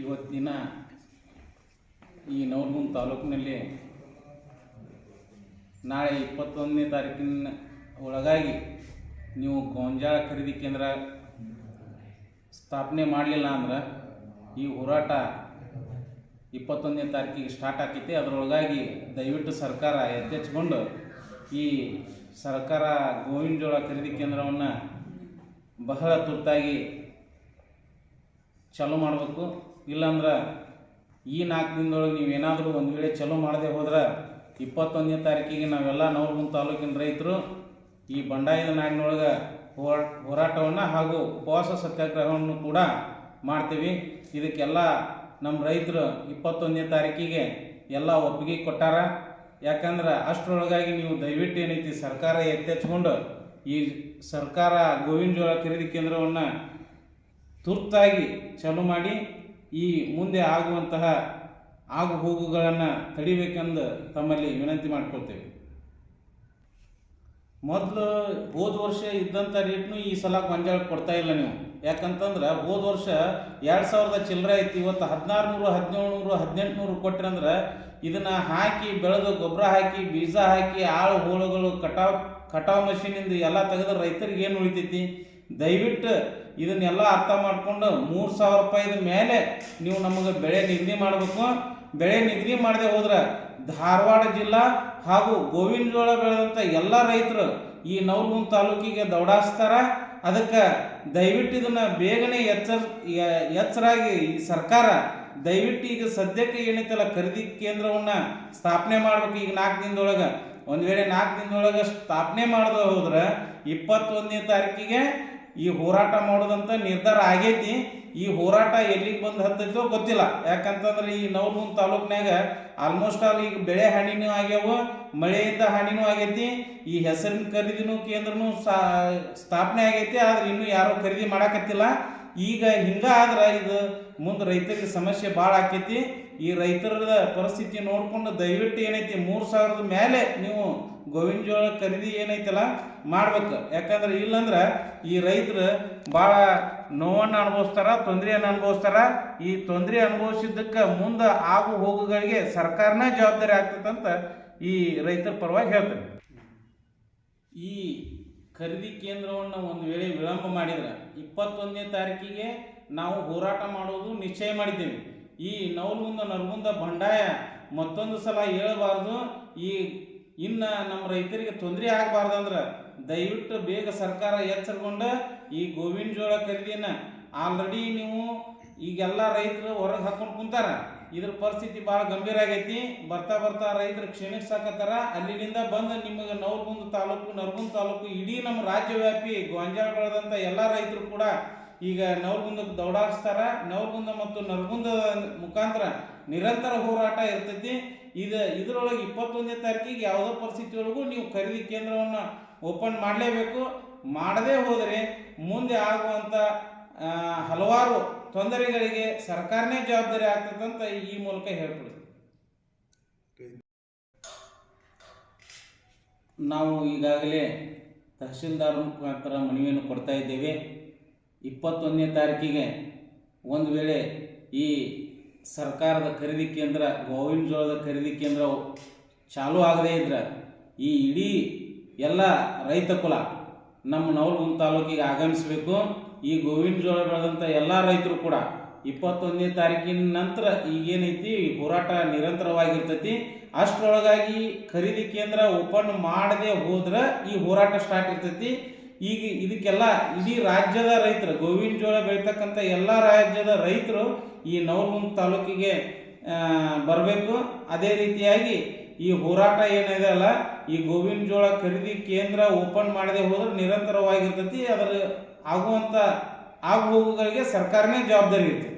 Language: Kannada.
ಇವತ್ತಿನ ಈ ನವಲಗುಂದ ತಾಲೂಕಿನಲ್ಲಿ ನಾಳೆ ಇಪ್ಪತ್ತೊಂದನೇ ತಾರೀಕಿನ ಒಳಗಾಗಿ ನೀವು ಗೋಂಜಾಳ ಖರೀದಿ ಕೇಂದ್ರ ಸ್ಥಾಪನೆ ಮಾಡಲಿಲ್ಲ ಅಂದ್ರೆ ಈ ಹೋರಾಟ ಇಪ್ಪತ್ತೊಂದನೇ ತಾರೀಕಿಗೆ ಸ್ಟಾರ್ಟ್ ಆಕೈತಿ. ಅದರೊಳಗಾಗಿ ದಯವಿಟ್ಟು ಸರ್ಕಾರ ಎತ್ತೆಚ್ಕೊಂಡು ಈ ಸರ್ಕಾರ ಗೋವಿನ ಜೋಳ ಖರೀದಿ ಕೇಂದ್ರವನ್ನು ಬಹಳ ತುರ್ತಾಗಿ ಚಾಲೂ ಮಾಡಬೇಕು. ಇಲ್ಲಾಂದ್ರೆ ಈ ನಾಲ್ಕು ದಿನದೊಳಗೆ ನೀವು ಏನಾದರೂ ಒಂದು ವೇಳೆ ಚಲೋ ಮಾಡದೆ ಹೋದ್ರೆ ಇಪ್ಪತ್ತೊಂದನೇ ತಾರೀಕಿಗೆ ನಾವೆಲ್ಲ ನವಲಗುಂದ ತಾಲೂಕಿನ ರೈತರು ಈ ಬಂಡಾಯದ ನಾಡಿನೊಳಗೆ ಹೋರಾ, ಹೋರಾಟವನ್ನು ಹಾಗೂ ಉಪವಾಸ ಸತ್ಯಾಗ್ರಹವನ್ನು ಕೂಡ ಮಾಡ್ತೀವಿ. ಇದಕ್ಕೆಲ್ಲ ನಮ್ಮ ರೈತರು ಇಪ್ಪತ್ತೊಂದನೇ ತಾರೀಕಿಗೆ ಎಲ್ಲ ಒಪ್ಪಿಗೆ ಕೊಟ್ಟಾರ. ಯಾಕಂದ್ರೆ ಅಷ್ಟರೊಳಗಾಗಿ ನೀವು ದಯವಿಟ್ಟು ಏನೈತಿ ಸರ್ಕಾರ ಎತ್ತೆಚ್ಕೊಂಡು ಈ ಸರ್ಕಾರ ಗೋವಿನ ಜೋಳ ಖರೀದಿ ಕೇಂದ್ರವನ್ನು ತುರ್ತಾಗಿ ಚಾಲೂ ಮಾಡಿ ಈ ಮುಂದೆ ಆಗುವಂತಹ ಆಗು ಹೋಗುಗಳನ್ನು ತಡಿಬೇಕೆಂದು ತಮ್ಮಲ್ಲಿ ವಿನಂತಿ ಮಾಡಿಕೊಳ್ತೇವೆ. ಮೊದಲು ಹೋದ ವರ್ಷ ಇದ್ದಂಥ ರೇಟ್ನು ಈ ಸಲ ಗೊಂಜಾಳ ಕೊಡ್ತಾ ಇಲ್ಲ ನೀವು. ಯಾಕಂತಂದ್ರೆ ಹೋದ ವರ್ಷ ಎರಡು ಸಾವಿರದ ಚಿಲ್ಲರೆ ಐತಿ ಇವತ್ತು ಹದಿನಾರು ನೂರು ಹದಿನೇಳು ನೂರು ಹದಿನೆಂಟು ನೂರು ಕೊಟ್ರಂದ್ರೆ ಇದನ್ನು ಹಾಕಿ, ಬೆಳೆದು ಗೊಬ್ಬರ ಹಾಕಿ, ಬೀಜ ಹಾಕಿ, ಆಳು ಹೋಳುಗಳು ಕಟಾವ್ ಕಟಾವ್ ಮಷೀನಿಂದ ಎಲ್ಲ ತೆಗೆದ್ರೆ ರೈತರಿಗೆ ಏನು ಉಳಿತೈತಿ? ದಯವಿಟ್ಟು ಇದನ್ನೆಲ್ಲ ಅರ್ಥ ಮಾಡಿಕೊಂಡು ಮೂರು ಸಾವಿರ ರೂಪಾಯಿದ ಮೇಲೆ ನೀವು ನಮಗೆ ಬೆಳೆ ನಿಗದಿ ಮಾಡಬೇಕು. ಬೆಳೆ ನಿಗದಿ ಮಾಡದೆ ಹೋದ್ರೆ ಧಾರವಾಡ ಜಿಲ್ಲಾ ಹಾಗೂ ಗೋವಿನ ಜೋಳ ಬೆಳೆದಂಥ ಎಲ್ಲ ರೈತರು ಈ ನವಲಗುಂದ ತಾಲೂಕಿಗೆ ದೌಡಾಯಿಸ್ತಾರ ಅದಕ್ಕೆ ದಯವಿಟ್ಟು ಇದನ್ನು ಬೇಗನೆ ಎಚ್ಚರ ಎಚ್ಚರಾಗಿ ಸರ್ಕಾರ ದಯವಿಟ್ಟು ಈಗ ಸದ್ಯಕ್ಕೆ ಏನೈತಲ್ಲ ಖರೀದಿ ಕೇಂದ್ರವನ್ನು ಸ್ಥಾಪನೆ ಮಾಡ್ಬೇಕು. ಈಗ ನಾಲ್ಕು ದಿನದೊಳಗೆ, ಒಂದು ವೇಳೆ ನಾಲ್ಕು ದಿನದೊಳಗೆ ಸ್ಥಾಪನೆ ಮಾಡದೆ ಹೋದ್ರೆ ಇಪ್ಪತ್ತೊಂದನೇ ತಾರೀಕಿಗೆ ಈ ಹೋರಾಟ ಮಾಡೋದಂತ ನಿರ್ಧಾರ ಆಗೈತಿ. ಈ ಹೋರಾಟ ಎಲ್ಲಿಗೆ ಬಂದು ಹತ್ತೈತೋ ಗೊತ್ತಿಲ್ಲ. ಯಾಕಂತಂದ್ರೆ ಈ ನವಲಗುಂದ ತಾಲೂಕ್ನಾಗ ಆಲ್ಮೋಸ್ಟ್ ಆಲ್ ಈಗ ಬೆಳೆ ಹಾನಿನೂ ಆಗ್ಯಾವ, ಮಳೆಯಿಂದ ಹಾನಿನೂ ಆಗೈತಿ. ಈ ಹೆಸರಿನ ಖರೀದಿನೂ ಕೇಂದ್ರನೂ ಸ್ಥಾಪನೆ ಆಗೈತಿ, ಆದ್ರೆ ಇನ್ನೂ ಯಾರೂ ಖರೀದಿ ಮಾಡಾಕತ್ತಿಲ್ಲ. ಈಗ ಹಿಂಗ ಆದ್ರೆ ಇದು ಮುಂದೆ ರೈತರಿಗೆ ಸಮಸ್ಯೆ ಭಾಳ ಆಕೈತಿ. ಈ ರೈತರ ಪರಿಸ್ಥಿತಿ ನೋಡ್ಕೊಂಡು ದಯವಿಟ್ಟು ಏನೈತಿ, ಮೂರು ಸಾವಿರದ ಮೇಲೆ ನೀವು ಗೋವಿನ ಜೋಳ ಖರೀದಿ ಏನೈತಲ್ಲ ಮಾಡ್ಬೇಕು. ಯಾಕಂದ್ರೆ ಇಲ್ಲಂದ್ರೆ ಈ ರೈತರು ಭಾಳ ನೋವನ್ನು ಅನುಭವಿಸ್ತಾರ, ತೊಂದರೆಯನ್ನು ಅನುಭವಿಸ್ತಾರ. ಈ ತೊಂದರೆ ಅನುಭವಿಸಿದ್ದಕ್ಕೆ ಮುಂದೆ ಆಗು ಹೋಗುಗಳಿಗೆ ಸರ್ಕಾರನೇ ಜವಾಬ್ದಾರಿ ಆಗ್ತದಂತ ಈ ರೈತರ ಪರವಾಗಿ ಹೇಳ್ತಾರೆ ಈ ಖರೀದಿ ಕೇಂದ್ರವನ್ನು ಒಂದು ವೇಳೆ ವಿಳಂಬ ಮಾಡಿದ್ರೆ ಇಪ್ಪತ್ತೊಂದನೇ ತಾರೀಕಿಗೆ ನಾವು ಹೋರಾಟ ಮಾಡೋದು ನಿಶ್ಚಯ ಮಾಡಿದ್ದೇವೆ. ಈ ನವಲಗುಂದ ನರಗುಂದ ಬಂಡಾಯ ಮತ್ತೊಂದು ಸಲ ಹೇಳಬಾರ್ದು. ಈ ಇನ್ನು ನಮ್ಮ ರೈತರಿಗೆ ತೊಂದರೆ ಆಗಬಾರ್ದಂದ್ರೆ ದಯವಿಟ್ಟು ಬೇಗ ಸರ್ಕಾರ ಎಚ್ಚರಗೊಂಡು ಈ ಗೋವಿನ ಜೋಳ ಖರೀದಿನ ಆಲ್ರೆಡಿ ನೀವು ಈಗೆಲ್ಲ ರೈತರು ಹೊರಗೆ ಹಾಕೊಂಡು ಕುಂತಾರ. ಇದ್ರ ಪರಿಸ್ಥಿತಿ ಭಾಳ ಗಂಭೀರ ಆಗೈತಿ. ಬರ್ತಾ ಬರ್ತಾ ರೈತರು ಕ್ಷೀಣಿಸಾಕತ್ತಾರ ಅಲ್ಲಿಂದ ಬಂದು ನಿಮಗೆ ನವಲಗುಂದ ತಾಲೂಕು, ನರಗುಂದ ತಾಲೂಕು, ಇಡೀ ನಮ್ಮ ರಾಜ್ಯವ್ಯಾಪಿ ಗೋಂಜಾಳ ಬೆಳೆದಂಥ ಎಲ್ಲ ರೈತರು ಕೂಡ ಈಗ ನವಲಗುಂದಕ್ಕೆ ದೌಡಾಡಿಸ್ತಾರ. ನವಲಗುಂದ ಮತ್ತು ನರಗುಂದದ ಮುಖಾಂತರ ನಿರಂತರ ಹೋರಾಟ ಇರ್ತೈತಿ. ಇದು ಇದರೊಳಗೆ ಇಪ್ಪತ್ತೊಂದನೇ ತಾರೀಕಿಗೆ ಯಾವುದೋ ಪರಿಸ್ಥಿತಿ ಒಳಗೂ ನೀವು ಖರೀದಿ ಕೇಂದ್ರವನ್ನು ಓಪನ್ ಮಾಡಲೇಬೇಕು. ಮಾಡದೇ ಹೋದರೆ ಮುಂದೆ ಆಗುವಂಥ ಹಲವಾರು ತೊಂದರೆಗಳಿಗೆ ಸರ್ಕಾರನೇ ಜವಾಬ್ದಾರಿ ಆಗ್ತದೆ ಅಂತ ಈ ಮೂಲಕ ಹೇಳ್ಕೊಡ್ತೀವಿ ನಾವು ಈಗಾಗಲೇ ತಹಶೀಲ್ದಾರ್ ಮುಖಾಂತರ ಮನವಿಯನ್ನು ಕೊಡ್ತಾ ಇದ್ದೇವೆ. ಇಪ್ಪತ್ತೊಂದನೇ ತಾರೀಕಿಗೆ ಒಂದು ವೇಳೆ ಈ ಸರ್ಕಾರದ ಖರೀದಿ ಕೇಂದ್ರ, ಗೋವಿನ ಜೋಳದ ಖರೀದಿ ಕೇಂದ್ರ ಚಾಲೂ ಆಗದೇ ಇದ್ರೆ ಈ ಇಡೀ ಎಲ್ಲ ರೈತ ಕುಲ ನಮ್ಮ ನವಲಗುಂದ ತಾಲೂಕಿಗೆ ಆಗಮಿಸಬೇಕು. ಈ ಗೋವಿನ ಜೋಳ ಬೆಳೆದಂಥ ಎಲ್ಲ ರೈತರು ಕೂಡ ಇಪ್ಪತ್ತೊಂದನೇ ತಾರೀಕಿನ ನಂತರ ಈಗೇನೈತಿ ಹೋರಾಟ ನಿರಂತರವಾಗಿರ್ತೈತಿ. ಅಷ್ಟರೊಳಗಾಗಿ ಖರೀದಿ ಕೇಂದ್ರ ಓಪನ್ ಮಾಡದೆ ಹೋದ್ರೆ ಈ ಹೋರಾಟ ಸ್ಟಾರ್ಟ್ ಇರ್ತೈತಿ. ಈಗ ಇದಕ್ಕೆಲ್ಲ ಇಡೀ ರಾಜ್ಯದ ರೈತರು ಗೋವಿನ ಜೋಳ ಬೆಳೀತಕ್ಕಂಥ ಎಲ್ಲ ರಾಜ್ಯದ ರೈತರು ಈ ನವಲಗುಂದ ತಾಲೂಕಿಗೆ ಬರಬೇಕು. ಅದೇ ರೀತಿಯಾಗಿ ಈ ಹೋರಾಟ ಏನಿದೆ ಅಲ್ಲ ಈ ಗೋವಿನ ಜೋಳ ಖರೀದಿ ಕೇಂದ್ರ ಓಪನ್ ಮಾಡದೆ ಹೋದ್ರೆ ನಿರಂತರವಾಗಿರ್ತೈತಿ, ಅದರ ಆಗುವಂಥ ಆಗುಹೋಗುಗಳಿಗೆ ಸರ್ಕಾರನೇ ಜವಾಬ್ದಾರಿ ಇರ್ತೈತಿ.